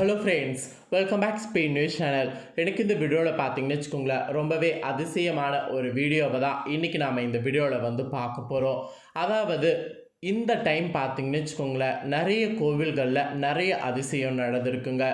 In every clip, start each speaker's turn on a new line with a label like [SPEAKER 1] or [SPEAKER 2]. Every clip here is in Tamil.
[SPEAKER 1] Hello friends welcome back Spain news channel எனக்கு இந்த வீடியோவில் பார்த்தீங்கன்னு வச்சுக்கோங்களேன் ரொம்பவே அதிசயமான ஒரு வீடியோவை தான் இன்றைக்கி நாம் இந்த வீடியோவில் வந்து பார்க்க போகிறோம் அதாவது இந்த டைம் பார்த்தீங்கன்னு வச்சுக்கோங்களேன் நிறைய கோவில்களில் நிறைய அதிசயம் நடந்திருக்குங்க.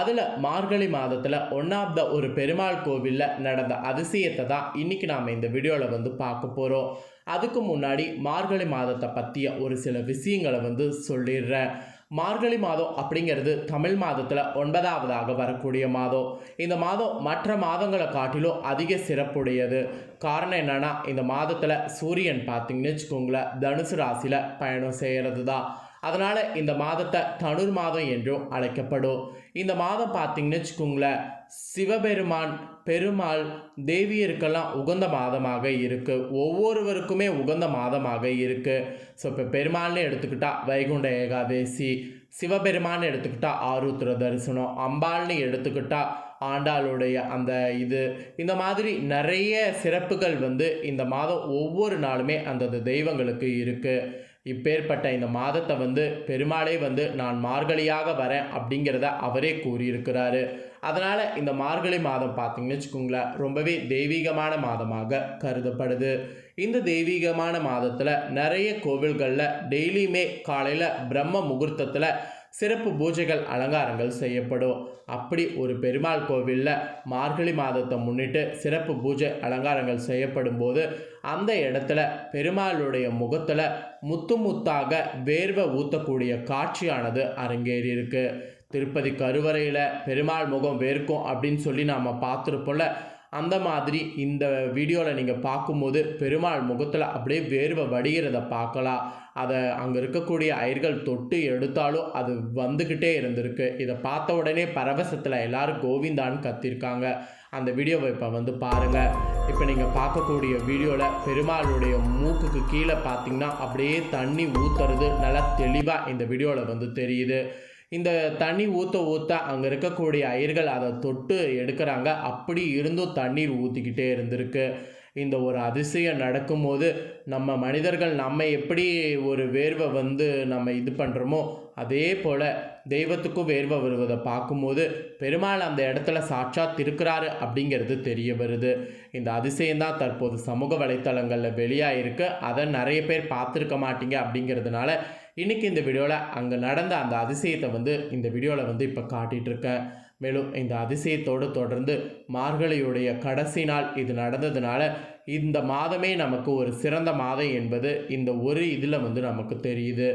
[SPEAKER 1] அதில் மார்கழி மாதத்தில் ஒன் ஆஃப் த ஒரு பெருமாள் கோவிலில் நடந்த அதிசயத்தை தான் இன்றைக்கி நாம் இந்த வீடியோவில் வந்து பார்க்க போகிறோம் அதுக்கு முன்னாடி மார்கழி மாதத்தை பற்றிய ஒரு சில விஷயங்களை வந்து சொல்லிடுறேன். மார்கழி மாதம் அப்படிங்கிறது தமிழ் மாதத்தில் ஒன்பதாவதாக வரக்கூடிய மாதம். இந்த மாதம் மற்ற மாதங்களை காட்டிலும் அதிக சிறப்புடையது. காரணம் என்னென்னா இந்த மாதத்தில் சூரியன் பார்த்திங்கன்னு வச்சுக்கோங்களேன் தனுசு ராசியில் பயணம் செய்கிறது தான் அதனால் இந்த மாதத்தை தனுர் மாதம் என்றும் அழைக்கப்படும். இந்த மாதம் பார்த்தீங்கன்னு வச்சுக்கோங்களேன் சிவபெருமான் பெருமாள் தேவியருக்கெல்லாம் உகந்த மாதமாக இருக்குது ஒவ்வொருவருக்குமே உகந்த மாதமாக இருக்குது ஸோ இப்போ பெருமாள்னு எடுத்துக்கிட்டால் வைகுண்ட ஏகாதேசி சிவபெருமான்னு எடுத்துக்கிட்டால் ஆருத்ர தரிசனம் அம்பாள்னு எடுத்துக்கிட்டால் ஆண்டாளுடைய அந்த இது. இந்த மாதிரி நிறைய சிறப்புகள் வந்து இந்த மாதம் ஒவ்வொரு நாளுமே அந்தந்த தெய்வங்களுக்கு இருக்குது இப்பேற்பட்ட இந்த மாதத்தை வந்து பெருமாளே வந்து நான் மார்கழியாக வரேன் அப்படிங்கிறத அவரே கூறியிருக்கிறாரு. அதனால் இந்த மார்கழி மாதம் பார்த்தீங்கன்னு வச்சுக்கோங்களேன் ரொம்பவே தெய்வீகமான மாதமாக கருதப்படுது. இந்த தெய்வீகமான மாதத்தில் நிறைய கோவில்களில் டெய்லியுமே காலையில் பிரம்ம முகூர்த்தத்தில் சிறப்பு பூஜைகள் அலங்காரங்கள் செய்யப்படும். அப்படி ஒரு பெருமாள் கோவிலில் மார்கழி மாதத்தை முன்னிட்டு சிறப்பு பூஜை அலங்காரங்கள் செய்யப்படும் போது அந்த இடத்துல பெருமாளுடைய முகத்தில் முத்து முத்தாக வேர்வை ஊற்றக்கூடிய காட்சியானது அரங்கேறியிருக்கு. திருப்பதி கருவறையில் பெருமாள் முகம் வேர்க்கும் அப்படின்னு சொல்லி நாம் பார்த்துருப்போம்ல அந்த மாதிரி இந்த வீடியோவில் நீங்கள் பார்க்கும்போது பெருமாள் முகத்தில் அப்படியே வேர்வை வடிகிறத பார்க்கலாம். அதை அங்கே இருக்கக்கூடிய அயிர்கள் தொட்டு எடுத்தாலும் அது வந்துக்கிட்டே இருந்திருக்கு. இதை பார்த்த உடனே பரவசத்தில் எல்லோரும் கோவிந்தான்னு கத்திருக்காங்க. அந்த வீடியோவை இப்போ வந்து பாருங்கள் இப்போ நீங்கள் பார்க்கக்கூடிய வீடியோவில் பெருமாளுடைய மூக்குக்கு கீழே பார்த்தீங்கன்னா அப்படியே தண்ணி ஊற்றுறது நல்லா தெளிவாக இந்த வீடியோவில் வந்து தெரியுது. இந்த தண்ணி ஊற்ற ஊற்ற அங்கே இருக்கக்கூடிய அயிர்கள் அதை தொட்டு எடுக்கிறாங்க. அப்படி இருந்தும் தண்ணீர் ஊற்றிக்கிட்டே இருந்திருக்கு. இந்த ஒரு அதிசயம் நடக்கும்போது நம்ம மனிதர்கள் நம்ம எப்படி ஒரு வேர்வை வந்து நம்ம இது பண்ணுறோமோ அதே போல் தெய்வத்துக்கும் வேர்வை வருவதை பார்க்கும்போது பெருமாள் அந்த இடத்துல சாட்சாத் இருக்கிறாரு அப்படிங்கிறது தெரிய வருது. இந்த அதிசயம்தான் தற்போது சமூக வலைத்தளங்களில் வெளியாக இருக்குது அதை நிறைய பேர் பார்த்துருக்க மாட்டீங்க அப்படிங்கிறதுனால இன்றைக்கி இந்த வீடியோவில் அங்கே நடந்த அந்த அதிசயத்தை வந்து இந்த வீடியோவில் வந்து இப்போ காட்டிகிட்ருக்கேன் மேலும் இந்த அதிசயத்தோடு தொடர்ந்து மார்கழியுடைய கடைசி நாள் இது நடந்ததுனால இந்த மாதமே நமக்கு ஒரு சிறந்த மாதம் என்பது இந்த ஒரு இதில் வந்து நமக்கு தெரியுது.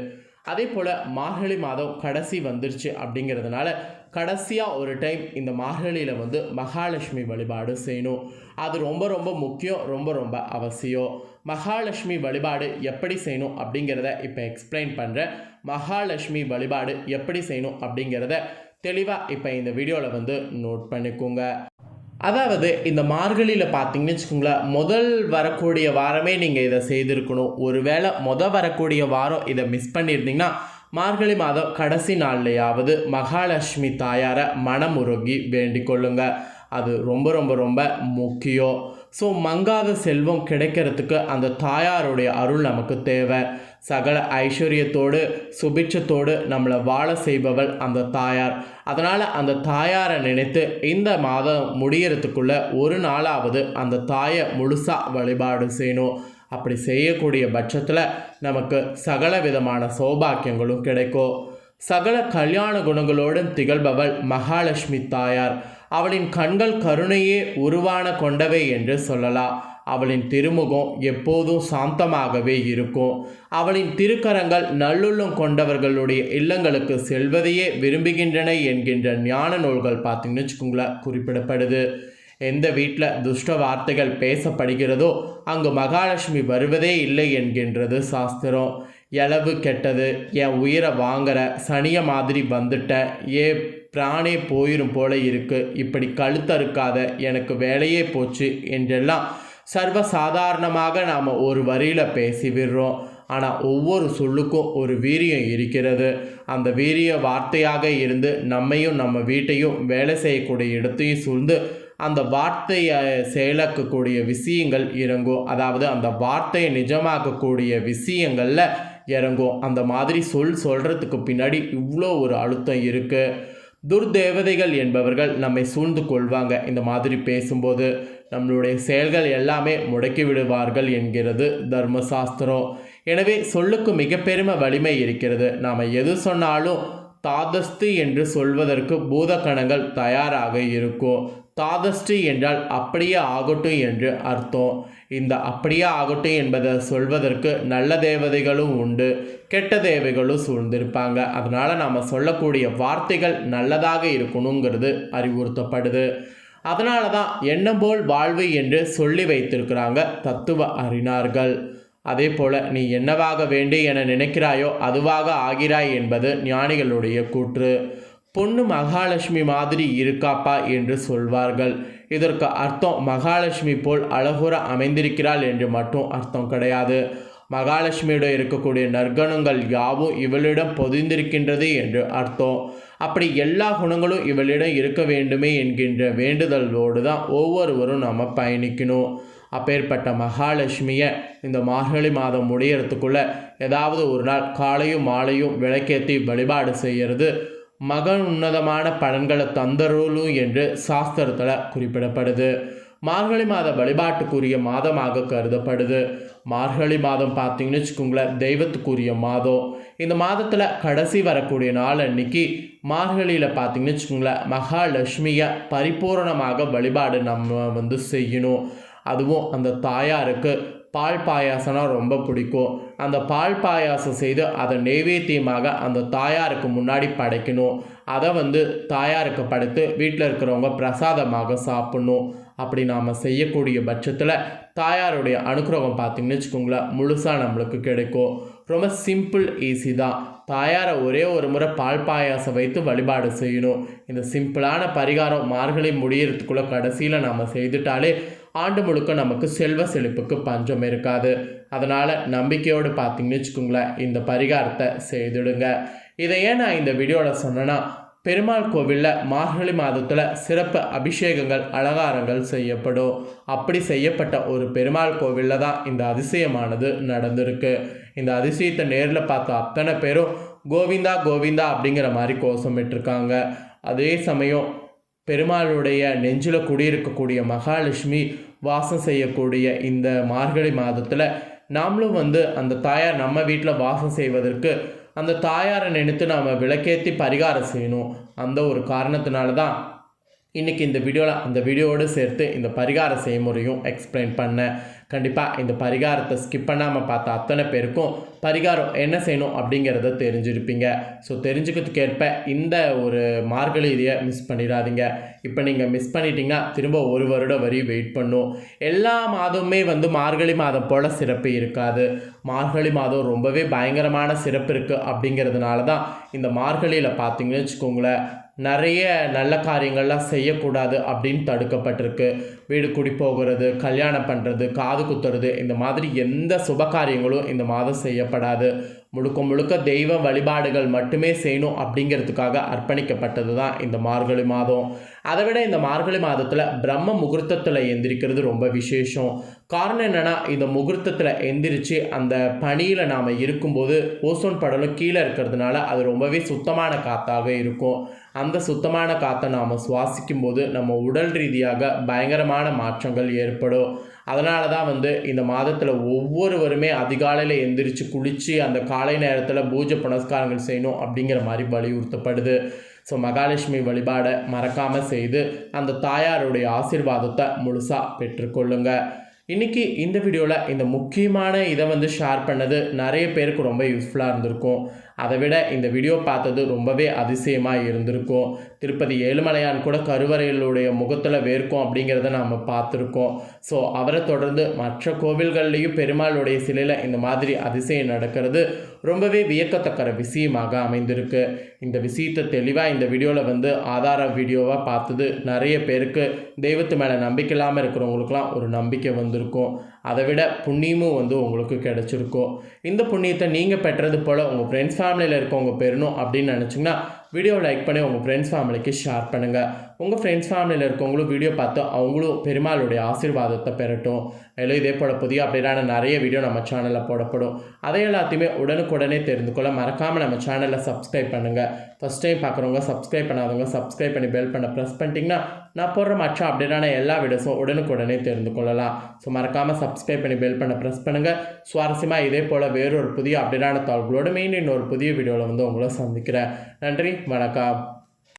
[SPEAKER 1] அதே போல் மார்கழி மாதம் கடைசி வந்துருச்சு அப்படிங்கிறதுனால கடைசியாக ஒரு டைம் இந்த மார்கழியில் வந்து மகாலட்சுமி வழிபாடு செய்யணும். அது ரொம்ப ரொம்ப முக்கியம் ரொம்ப ரொம்ப அவசியம். மகாலட்சுமி வழிபாடு எப்படி செய்யணும் அப்படிங்கிறத இப்போ எக்ஸ்பிளைன் பண்ணுறேன் மகாலட்சுமி வழிபாடு எப்படி செய்யணும் அப்படிங்கிறத தெளிவாக இப்போ இந்த வீடியோவில் வந்து நோட் பண்ணிக்கோங்க. அதாவது இந்த மார்கழியில் பார்த்தீங்கன்னு வச்சுக்கோங்களேன் முதல் வரக்கூடிய வாரமே நீங்கள் இதை செய்திருக்கணும். ஒருவேளை முதல் வரக்கூடிய வாரம் இதை மிஸ் பண்ணியிருந்தீங்கன்னா மார்கழி மாதம் கடைசி நாள்லையாவது மகாலட்சுமி தாயாரை மனமுருகி வேண்டிக் கொள்ளுங்க அது ரொம்ப ரொம்ப ரொம்ப முக்கியம். ஸோ மங்காத செல்வம் கிடைக்கிறதுக்கு அந்த தாயாருடைய அருள் நமக்கு தேவை. சகல ஐஸ்வர்யத்தோடு சுபிட்சத்தோடு நம்மளை வாழ செய்பவள் அந்த தாயார். அதனால் அந்த தாயாரை நினைத்து இந்த மாதம் முடியறதுக்குள்ள ஒரு நாளாவது அந்த தாயை முழுசாக வழிபாடு செய்யணும். அப்படி செய்யக்கூடிய பட்சத்தில் நமக்கு சகல விதமான சௌபாக்கியங்களும் கிடைக்கும். சகல கல்யாண குணங்களோடும் திகழ்பவள் மகாலட்சுமி தாயார். அவளின் கண்கள் கருணையே உருவான கொண்டவை என்று சொல்லலாம். அவளின் திருமுகம் எப்போதும் சாந்தமாகவே இருக்கும். அவளின் திருக்கரங்கள் நல்லுள்ளம் கொண்டவர்களுடைய இல்லங்களுக்கு செல்வதையே விரும்புகின்றன என்கின்ற ஞான நூல்கள் பார்த்தீங்கன்னு வச்சுக்கோங்களேன் குறிப்பிடப்படுது. எந்த வீட்டில் துஷ்ட வார்த்தைகள் பேசப்படுகிறதோ அங்கு மகாலட்சுமி வருவதே இல்லை என்கின்றது சாஸ்திரம். எளவு கெட்டது என் உயிரை வாங்குற சனிய மாதிரி வந்துட்டேன் ஏ பிராணே போயிரும் போல இருக்கு இப்படி கழுத்தறுக்காத எனக்கு வேலையே போச்சு என்றெல்லாம் சர்வ சாதாரணமாக நாம் ஒரு வரியில் பேசி விடுறோம் ஆனால் ஒவ்வொரு சொல்லுக்கும் ஒரு வீரியம் இருக்கிறது. அந்த வீரிய வார்த்தையாக இருந்து நம்மையும் நம்ம வீட்டையும் வேலை செய்யக்கூடிய இடத்தையும் சூழ்ந்து அந்த வார்த்தையை செயலாக்கக்கூடிய விஷயங்கள் இறங்கும் அதாவது அந்த வார்த்தையை நிஜமாக்கக்கூடிய விஷயங்களில் இறங்கும் அந்த மாதிரி சொல் சொல்கிறதுக்கு பின்னாடி இவ்வளோ ஒரு அழுத்தம் இருக்குது துர்தேவதைகள் என்பவர்கள் நம்மை சூழ்ந்து கொள்வாங்க. இந்த மாதிரி பேசும்போது நம்மளுடைய செயல்கள் எல்லாமே முடக்கி விடுவார்கள் என்கிறது தர்மசாஸ்திரம். எனவே சொல்லுக்கு மிக பெரும வலிமை இருக்கிறது. நாம் எது சொன்னாலும் தாதஸ்து என்று சொல்வதற்கு பூதக்கணங்கள் தயாராக இருக்கும். தாதஸ்து என்றால் அப்படியே ஆகட்டும் என்று அர்த்தம். இந்த அப்படியே ஆகட்டும் என்பதை சொல்வதற்கு நல்ல தேவதைகளும் உண்டு கெட்ட தேவைகளும் சூழ்ந்திருப்பாங்க. அதனால் நாம் சொல்லக்கூடிய வார்த்தைகள் நல்லதாக இருக்கணுங்கிறது அறிவுறுத்தப்படுது. அதனால தான் என்ன போல் வாழ்வு என்று சொல்லி வைத்திருக்கிறாங்க தத்துவ அறிஞர்கள். அதே போல நீ என்னவாக வேண்டும் என நினைக்கிறாயோ அதுவாக ஆகிறாய் என்பது ஞானிகளுடைய கூற்று. பொண்ணு மகாலட்சுமி மாதிரி இருக்காப்பா என்று சொல்வார்கள். இதற்கு அர்த்தம் மகாலட்சுமி போல் அழகுற அமைந்திருக்கிறாள் என்று மட்டும் அர்த்தம் கிடையாது. மகாலட்சுமியிடம் இருக்கக்கூடிய நற்குணங்கள் யாவும் இவளிடம் பொதிந்திருக்கின்றது என்று அர்த்தம். அப்படி எல்லா குணங்களும் இவளிடம் இருக்க வேண்டுமே என்கின்ற வேண்டுதலோடு தான் ஒவ்வொருவரும் நாம் பயணிக்கணும். அப்பேற்பட்ட மகாலட்சுமியை இந்த மார்கழி மாதம் முடியறதுக்குள்ளே ஏதாவது ஒரு நாள் காலையும் மாலையும் விளக்கேற்றி வழிபாடு செய்கிறது மகன் உன்னதமான பலன்களை தந்தருளும் என்று சாஸ்திரத்தில் குறிப்பிடப்படுது. மார்கழி மாத வழிபாட்டுக்குரிய மாதமாக கருதப்படுது. மார்கழி மாதம் பார்த்தீங்கன்னு வச்சுக்கோங்களேன் தெய்வத்துக்குரிய மாதம். இந்த மாதத்தில் கடைசி வரக்கூடிய நாள் அன்னைக்கு மார்கழியில் பார்த்தீங்கன்னு வச்சுக்கோங்களேன் மகாலட்சுமியை பரிபூரணமாக வழிபாடு நம்ம வந்து செய்யணும். அதுவும் அந்த தாயாருக்கு பால் பாயாசம்னா ரொம்ப பிடிக்கும். அந்த பால் பாயாசம் செய்து அதை நெய்வேத்தியமாக அந்த தாயாருக்கு முன்னாடி படைக்கணும். அதை வந்து தாயாருக்கு படைத்து வீட்டில் இருக்கிறவங்க பிரசாதமாக சாப்பிட்ணும். அப்படி நாம் செய்யக்கூடிய பட்சத்தில் தாயாருடைய அனுகிரகம் பார்த்திங்கன்னு வச்சுக்கோங்களேன் முழுசாக நம்மளுக்கு கிடைக்கும். ரொம்ப சிம்பிள் ஈஸி தான். தாயாரை ஒரே ஒரு முறை பால் பாயாசம் வைத்து வழிபாடு செய்யணும். இந்த சிம்பிளான பரிகாரம் மார்கழி முடியறதுக்குள்ளே கடைசியில் நாம் செய்துட்டாலே ஆண்டு முழுக்க நமக்கு செல்வ செழிப்புக்கு பஞ்சம் இருக்காது. அதனால் நம்பிக்கையோடு பார்த்தீங்கன்னு வச்சுக்கோங்களேன் இந்த பரிகாரத்தை செய்துடுங்க. இதை ஏன் நான் இந்த வீடியோவில் சொன்னேன்னா பெருமாள் கோவிலில் மார்கழி மாதத்தில் சிறப்பு அபிஷேகங்கள் அலங்காரங்கள் செய்யப்படும். அப்படி செய்யப்பட்ட ஒரு பெருமாள் கோவிலில் தான் இந்த அதிசயமானது நடந்திருக்கு. இந்த அதிசயத்தை நேரில் பார்த்த அத்தனை பேரும் கோவிந்தா கோவிந்தா அப்படிங்கிற மாதிரி கோஷமிட்டிருக்காங்க. அதே சமயம் பெருமாளுடைய நெஞ்சில் குடியிருக்கக்கூடிய மகாலட்சுமி வாசம் செய்யக்கூடிய இந்த மார்கழி மாதத்தில் நாமளும் வந்து அந்த தாயார் நம்ம வீட்டில் வாசம் செய்வதற்கு அந்த தாயாரை நினைத்து நாம் விளக்கேற்றி பரிகாரம் செய்யணும். அந்த ஒரு காரணத்தினால தான் இன்றைக்கி இந்த வீடியோவில் அந்த வீடியோவோடு சேர்த்து இந்த பரிகார செய்முறையும் எக்ஸ்பிளைன் பண்ணேன் கண்டிப்பாக இந்த பரிகாரத்தை ஸ்கிப் பண்ணாமல் பார்த்த அத்தனை பேருக்கும் பரிகாரம் என்ன செய்யணும் அப்படிங்கிறத தெரிஞ்சிருப்பீங்க. ஸோ தெரிஞ்சுக்கிறதுக்கு ஏற்ப இந்த ஒரு மார்கழி இதையை மிஸ் பண்ணிடாதீங்க. இப்போ நீங்கள் மிஸ் பண்ணிட்டீங்கன்னா திரும்ப ஒரு வருடம் வரையும் வெயிட் பண்ணும். எல்லா மாதமுமே வந்து மார்கழி மாதம் போல் சிறப்பு இருக்காது. மார்கழி மாதம் ரொம்பவே பயங்கரமான சிறப்பு இருக்குது அப்படிங்கிறதுனால தான் இந்த மார்கழியில் பார்த்தீங்கன்னு வச்சுக்கோங்களேன் நிறைய நல்ல காரியங்கள்லாம் செய்யக்கூடாது அப்படின்னு தடுக்கப்பட்டிருக்கு. வீடு குடி போகிறது கல்யாணம் பண்ணுறது காது குத்துறது இந்த மாதிரி எந்த சுப காரியங்களும் இந்த மாதம் செய்யப்படாது. முழுக்க முழுக்க தெய்வ வழிபாடுகள் மட்டுமே செய்யணும் அப்படிங்கிறதுக்காக அர்ப்பணிக்கப்பட்டது தான் இந்த மார்கழி மாதம். அதை விட இந்த மார்கழி மாதத்தில் பிரம்ம முகூர்த்தத்தில் எந்திரிக்கிறது ரொம்ப விசேஷம். காரணம் என்னென்னா இந்த முகூர்த்தத்தில் எந்திரிச்சு அந்த பனியில் நாம் இருக்கும்போது ஓசோன் படலும் கீழே இருக்கிறதுனால அது ரொம்பவே சுத்தமான காற்றாக இருக்கும். அந்த சுத்தமான காற்றை நாம் சுவாசிக்கும் போது நம்ம உடல் ரீதியாக பயங்கரமான மாற்றங்கள் ஏற்படும். அதனால தான் வந்து இந்த மாதத்தில் ஒவ்வொருவருமே அதிகாலையில் எந்திரிச்சு குளித்து அந்த காலை நேரத்தில் பூஜை புனஸ்காரங்கள் செய்யணும் அப்படிங்கிற மாதிரி வலியுறுத்தப்படுது. ஸோ மகாலட்சுமி வழிபாடை மறக்காமல் செய்து அந்த தாயாருடைய ஆசிர்வாதத்தை முழுசாக பெற்றுக்கொள்ளுங்கள் இன்றைக்கி இந்த வீடியோவில் இந்த முக்கியமான இதை வந்து ஷேர் பண்ணது நிறைய பேருக்கு ரொம்ப யூஸ்ஃபுல்லாக இருந்திருக்கும். அதை விட இந்த வீடியோ பார்த்தது ரொம்பவே அதிசயமாக இருந்திருக்கும். திருப்பதி ஏழுமலையான் கூட கருவறைகளுடைய முகத்தில் வேர்க்கும் அப்படிங்கிறத நாம் பார்த்துருக்கோம். ஸோ அவரை தொடர்ந்து மற்ற கோவில்கள்லேயும் பெருமாளுடைய சிலையில் இந்த மாதிரி அதிசயம் நடக்கிறது ரொம்பவே வியக்கத்தக்கிற விஷயமாக அமைந்திருக்கு. இந்த விஷயத்தை தெளிவாக இந்த வீடியோவில் வந்து ஆதார வீடியோவாக பார்த்தது நிறைய பேருக்கு தெய்வத்து மேலே நம்பிக்கை இல்லாமல் இருக்கிறவங்களுக்குலாம் ஒரு நம்பிக்கை வந்திருக்கும். அதை விட புண்ணியமும் வந்து உங்களுக்கு கிடச்சிருக்கும். இந்த புண்ணியத்தை நீங்கள் பெற்றது போல் உங்கள் ஃப்ரெண்ட்ஸ் ஃபேமிலியில் இருக்கவங்க பெறணும் அப்படின்னு நினச்சிங்கன்னா வீடியோ லைக் பண்ணி உங்கள் ஃப்ரெண்ட்ஸ் ஃபேமிலிக்கு ஷேர் பண்ணுங்கள் உங்கள் ஃப்ரெண்ட்ஸ் ஃபேமிலியில் இருக்கவங்களும் வீடியோ பார்த்து அவங்களும் பெருமாளுடைய ஆசீர்வாதத்தை பெறட்டும். மேலும் இதே போல் புதிய அப்படின்னா நிறைய வீடியோ நம்ம சேனலில் போடப்படும். அதை எல்லாத்தையுமே உடனுக்குடனே தெரிந்து கொள்ள மறக்காமல் நம்ம சேனலை சப்ஸ்கிரைப் பண்ணுங்கள் ஃபஸ்ட் டைம் பார்க்குறவங்க சப்ஸ்கிரைப் பண்ணாதவங்க சப்ஸ்கிரைப் பண்ணி பெல் பண்ண ப்ரெஸ் பண்ணிட்டீங்கன்னா நான் போடுற மற்ற அப்படின்னா எல்லா வீடியோஸும் உடனுக்குடனே தெரிந்து கொள்ளலாம். ஸோ மறக்காமல் சப்ஸ்கிரைப் பண்ணி பெல் பண்ண ப்ரெஸ் பண்ணுங்கள் சுவாரஸ்யமாக இதே போல் வேறொரு புதிய அப்படின்னா தாள்களோடு மெயின் இன்னொரு புதிய வீடியோவில் வந்து உங்களை சந்திக்கிறேன். நன்றி வணக்கம்.